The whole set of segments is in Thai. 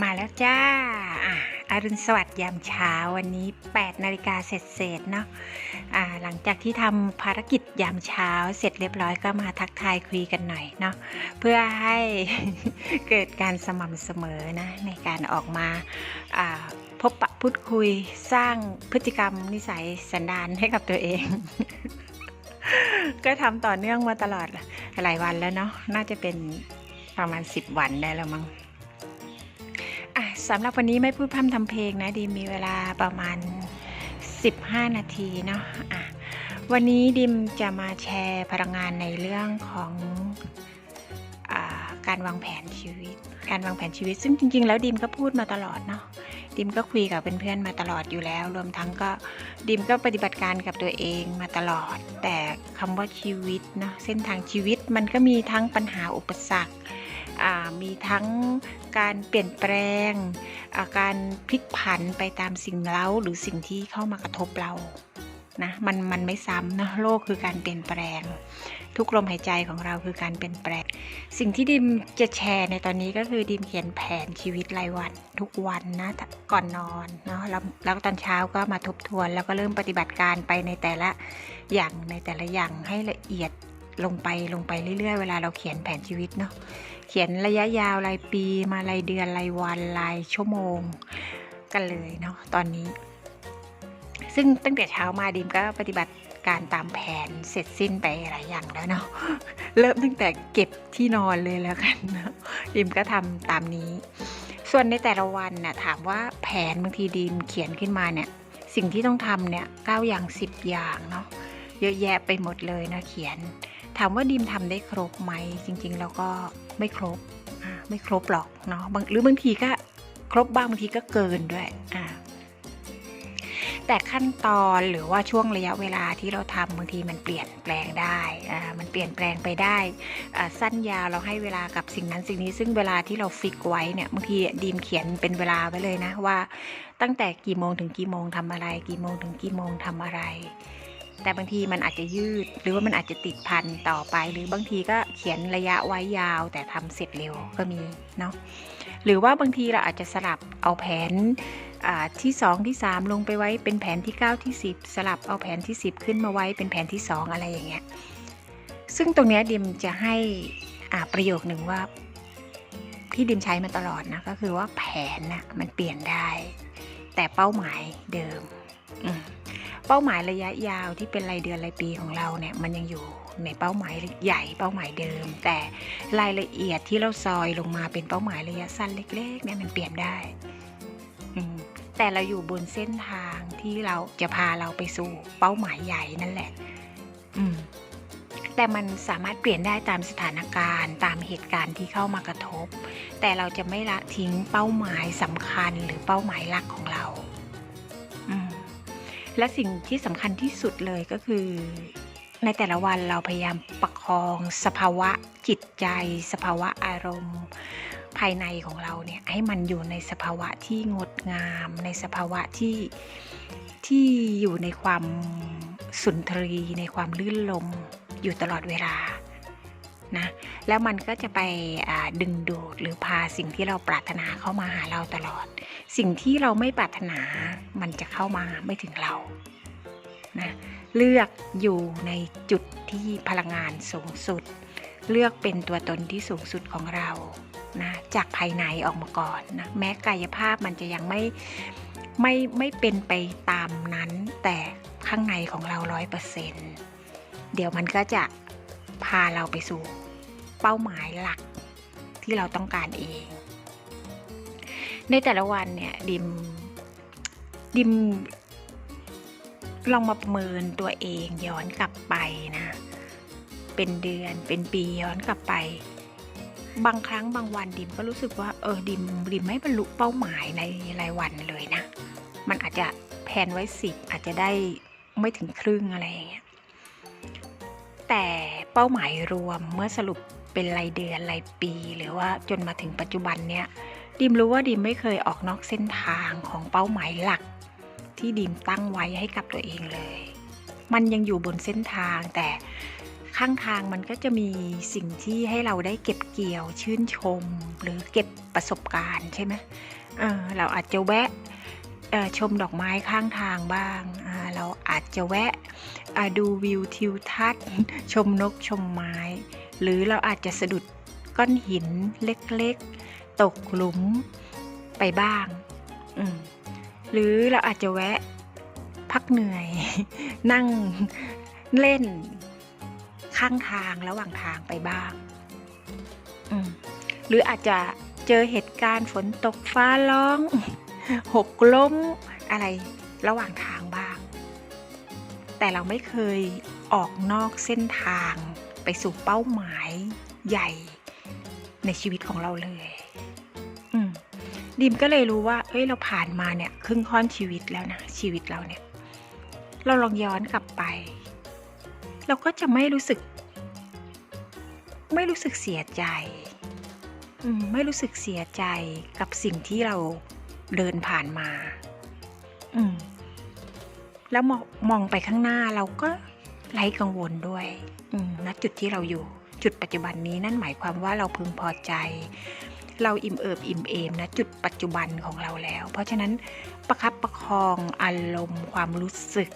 มาแล้วจ้าอะอรุณสวัสดิ์ยามเช้าวันนี้ 8 นาฬิกาเสร็จเสร็จๆเนาะอ่าหลังจากที่ทำภารกิจยามเช้าเสร็จเรียบร้อยก็มาทักทายคุยกันหน่อยเนาะเพื่อให้เกิดการสม่ำเสมอนะในการออกมาอ่าพบปะพูดคุยสร้างพฤติกรรมนิสัยสันดานให้กับตัวเอง ก็ทำต่อเนื่องมาตลอดหลายวันแล้วเนาะน่าจะเป็นประมาณ 10 วันได้แล้วมั้ง สำหรับวันนี้ไม่พูดพร่ำทำเพลงนะดีมีเวลาประมาณ 15 นาทีเนาะอะวันนี้ดิมจะมาแชร์พลังงานในเรื่องของอการวางแผนชีวิต การวางแผนชีวิต ซึ่งจริง ๆ แล้วดิมก็พูดมาตลอดเนาะดิมก็คุยกับเพื่อนๆมาตลอดอยู่แล้ว รวมทั้งก็ดิมก็ปฏิบัติการกับตัวเองมาตลอด แต่คำว่าชีวิตเนาะเส้นทางชีวิตมันก็มีทั้งปัญหาอุปสรรค มีทั้งการเปลี่ยนแปลงาการพลิกผันไปตามสิ่งเล้าหรือสิ่งที่เข้ามากระทบเรานะมันมันไม่ซ้ำนะโลกคือการเปลี่ยนแปลง ทุกลมหายใจของเราคือการเปลี่ยนแปลง สิ่งที่ดิมจะแชร์ในตอนนี้ก็คือดิมเขียนแผนชีวิตรายวัน ทุกวันนะก่อนนอนเนาะแล้วแล้วตอนเช้าก็มาทบทวน แล้วก็เริ่มปฏิบัติการไปในแต่ละอย่างในแต่ละอย่างให้ละเอียด ลงไปลงไปเรื่อยๆ เวลาเราเขียนแผนชีวิตเนาะเขียนระยะยาวรายปีมารายเดือนรายวันรายชั่วโมงกันเลยเนาะตอนนี้ ซึ่งตั้งแต่เช้ามาดิมก็ปฏิบัติการตามแผนเสร็จสิ้นไปหลายอย่างแล้วเนาะเริ่มตั้งแต่เก็บที่นอนเลยแล้วกันเนาะดิมก็ทำตามนี้ ส่วนในแต่ละวันน่ะถามว่าแผนบางทีดิมเขียนขึ้นมาเนี่ยสิ่งที่ต้องทำเนี่ยเก้าอย่างสิบอย่างเนาะเยอะแยะไปหมดเลยนะเขียน ถามว่าดิมทำได้ครบไหมจริง ๆ แล้วก็ไม่ครบไม่ครบหรอกเนาะหรือบางทีก็ครบบ้างบางทีก็เกินด้วยอ่าแต่ขั้นตอนหรือว่าช่วงระยะเวลาที่เราทำบางทีมันเปลี่ยนแปลงได้อ่ามันเปลี่ยนแปลงไปได้อ่าสั้นยาวเราให้เวลากับสิ่งนั้นสิ่งนี้ ซึ่งเวลาที่เราฟิกไว้เนี่ยบางทีดีมเขียนเป็นเวลาไว้เลยนะว่า ตั้งแต่กี่โมงถึงกี่โมงทำอะไร กี่โมงถึงกี่โมงทำอะไร แต่บางทีมันอาจจะยืด หรือว่ามันอาจจะติดพันต่อไป หรือบางทีก็เขียนระยะไว้ยาว แต่ทำเสร็จเร็วก็มีเนาะหรือว่าบางทีเราอาจจะสลับเอาแผนที่ 2 ที่ 3 ลงไปไว้เป็นแผนที่ 9 ที่ 10 สลับเอาแผนที่ 10 ขึ้นมาไว้เป็นแผนที่ 2 อะไรอย่างเงี้ยซึ่งตรงเนี้ยดิมจะให้ประโยคหนึ่งว่าที่ดิมใช้มาตลอดนะก็คือว่าแผนน่ะมันเปลี่ยนได้ แต่เป้าหมายเดิมอืม เป้าหมายระยะยาวที่เป็นรายเดือนรายปีของเราเนี่ยมันยังอยู่ในเป้าหมายใหญ่เป้าหมายเดิม แต่รายละเอียดที่เราซอยลงมาเป็นเป้าหมายระยะสั้นเล็กๆเนี่ยมันเปลี่ยนได้แต่เราอยู่บนเส้นทางที่เราจะพาเราไปสู่เป้าหมายใหญ่นั่นแหละ อืมแต่มันสามารถเปลี่ยนได้ตามสถานการณ์ตามเหตุการณ์ที่เข้ามากระทบ แต่เราจะไม่ละทิ้งเป้าหมายสำคัญหรือเป้าหมายหลักของเรา และสิ่งที่สำคัญที่สุดเลยก็คือ ในแต่ละวันเราพยายามประคองสภาวะจิตใจ สภาวะอารมณ์ ภายในของเราเนี่ยให้มันอยู่ในสภาวะที่งดงาม ในสภาวะที่ที่อยู่ในความสุนทรีในความลื่นลมอยู่ตลอดเวลา นะแล้วมันก็จะไปดึงดูดหรือพาสิ่งที่เราปรารถนาเข้ามาหาเราตลอด สิ่งที่เราไม่ปรารถนามันจะเข้ามาไม่ถึงเรานะเลือกอยู่ในจุดที่พลังงานสูงสุด เลือกเป็นตัวตนที่สูงสุดของเรานะจากภายในออกมาก่อนนะแม้กายภาพมันจะยังไม่ไม่ไม่เป็นไปตามนั้น แต่ข้างในของเราร้อยเปอร์เซ็นเดี๋ยวมันก็จะพาเราไปสู่ เป้าหมายหลักที่เราต้องการเอง ในแต่ละวันเนี่ยดิมดิมลองมาประเมินตัวเองย้อนกลับไปนะ เป็นเดือนเป็นปีย้อนกลับไป บางครั้งบางวันดิมก็รู้สึกว่าเออดิมดิมไม่บรรลุเป้าหมายในรายวันเลยนะ มันอาจจะแผนไว้สิบอาจจะได้ไม่ถึงครึ่งอะไรอย่างเงี้ยแต่เป้าหมายรวมเมื่อสรุป เป็นรายเดือนรายปี หรือว่าจนมาถึงปัจจุบันเนี่ยดิมรู้ว่าดิมไม่เคยออกนอกเส้นทางของเป้าหมายหลัก ที่ดิมตั้งไว้ให้กับตัวเองเลย มันยังอยู่บนเส้นทางแต่ข้างทางมันก็จะมีสิ่งที่ให้เราได้เก็บเกี่ยวชื่นชม หรือเก็บประสบการณ์ใช่ไหมเเราอาจจะแวะชมดอกไม้ข้างทางบ้าง อาจจะแวะดูวิวทิวทัศน์ ชมนกชมไม้ หรือเราอาจจะสะดุดก้อนหินเล็กๆ ตกหลุมไปบ้าง หรือเราอาจจะแวะพักเหนื่อย นั่งเล่นข้างทางระหว่างทางไปบ้าง หรืออาจจะเจอเหตุการณ์ฝนตกฟ้าร้อง หกล้มอะไรระหว่างทางบ้าง แต่เราไม่เคยออกนอกเส้นทางไปสู่เป้าหมายใหญ่ในชีวิตของเราเลย อืมดิมก็เลยรู้ว่า เอ้ย เราผ่านมาเนี่ย ครึ่งค่อนชีวิตแล้วนะ ชีวิตเราเนี่ย เราลองย้อนกลับไป เราก็จะไม่รู้สึก ไม่รู้สึกเสียใจมไม่รู้สึกเสียใจกับสิ่งที่เราเดินผ่านมา อืม แล้วมองไปข้างหน้าเราก็ไร้กังวลด้วยณจุดที่เราอยู่จุดปัจจุบันนี้นั่นหมายความว่าเราพึงพอใจ เราอิ่มเอิบอิ่มเอมนะจุดปัจจุบันของเราแล้ว เพราะฉะนั้นประคับประคองอารมณ์ความรู้สึก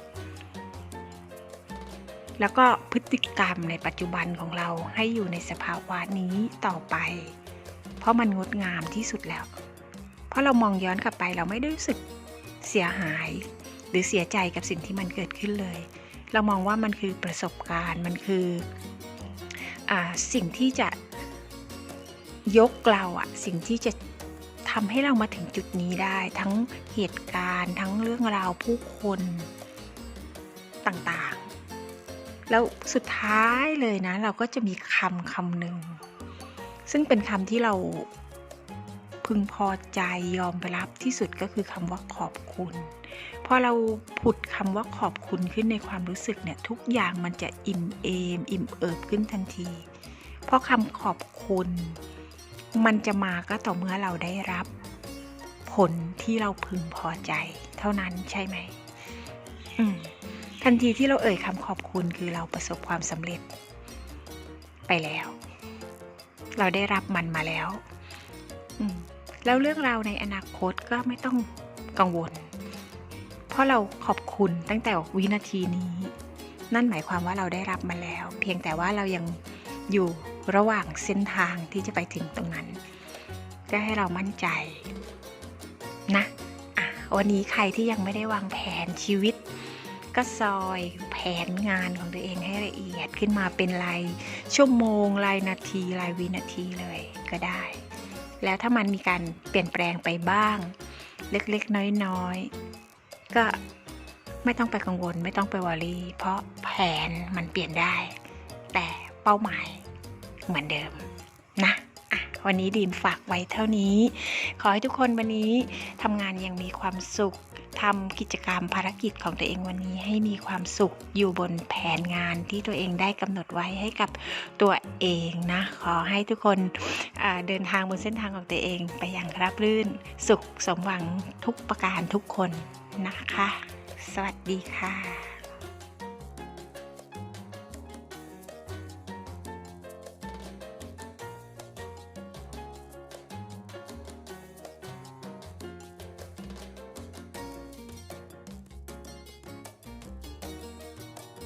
แล้วก็พฤติกรรมในปัจจุบันของเราให้อยู่ในสภาวะนี้ต่อไป เพราะมันงดงามที่สุดแล้ว เพราะเรามองย้อนกลับไปเราไม่ได้รู้สึกเสียหาย รือเสียใจกับสิ่งที่มันเกิดขึ้นเลย เรามองว่ามันคือประสบการณ์มันคืออสิ่งที่จะยกเราอะสิ่งที่จะทำให้เรามาถึงจุดนี้ได้ ทั้งเหตุการณ์ ทั้งเรื่องราวผู้คนต่างๆ แล้วสุดท้ายเลยนะ เราก็จะมีคำคำหนึ่ง ซึ่งเป็นคำที่เราพึงพอใจยอมไปรับที่สุดก็คือคำว่าขอบคุณ พอเราผุดคำว่าขอบคุณขึ้นในความรู้สึกเนี่ยทุกอย่างมันจะอิ่มเอม อิ่มเอิบขึ้นทันที เพราะคำขอบคุณ มันจะมาก็ต่อเมื่อเราได้รับ ผลที่เราพึงพอใจ เท่านั้นใช่ไหมมทันทีที่เราเอ่ยคำขอบคุณคือเราประสบความสำเร็จ ไปแล้ว เราได้รับมันมาแล้วแล้วเรื่องราวในอนาคตก็ไม่ต้องกังวล ราะเราขอบคุณตั้งแต่วินาทีนี้ นั่นหมายความว่าเราได้รับมาแล้ว เพียงแต่ว่าเรายังอยู่ระหว่างเส้นทางที่จะไปถึงตรงนั้น ก็ให้เรามั่นใจนะะวันนี้ใครที่ยังไม่ได้วางแผนชีวิต ก็ซอยแผนงานของตัวเองให้ละเอียดขึ้นมาเป็นรายชั่วโมงรายนาทีรายวินาทีเลยก็ได้ แล้วถ้ามันมีการเปลี่ยนแปลงไปบ้าง เล็กๆน้อยๆ ก็ไม่ต้องไปกังวลไม่ต้องไปวอรี่ เพราะแผนมันเปลี่ยนได้ แต่เป้าหมายเหมือนเดิมนะะวันนี้ดีมฝากไว้เท่านี้ ขอให้ทุกคนวันนี้ทำงานยังมีความสุขทำกิจกรรมภารกิจของตัวเองวันนี้ให้มีความสุขอยู่บนแผนงานที่ตัวเองได้กำหนดไว้ให้กับตัวเองนะ ขอให้ทุกคนเดินทางบนเส้นทางของตัวเองไปอย่างราบรื่น สุขสมหวังทุกประการทุกคน นะคะ สวัสดีค่ะ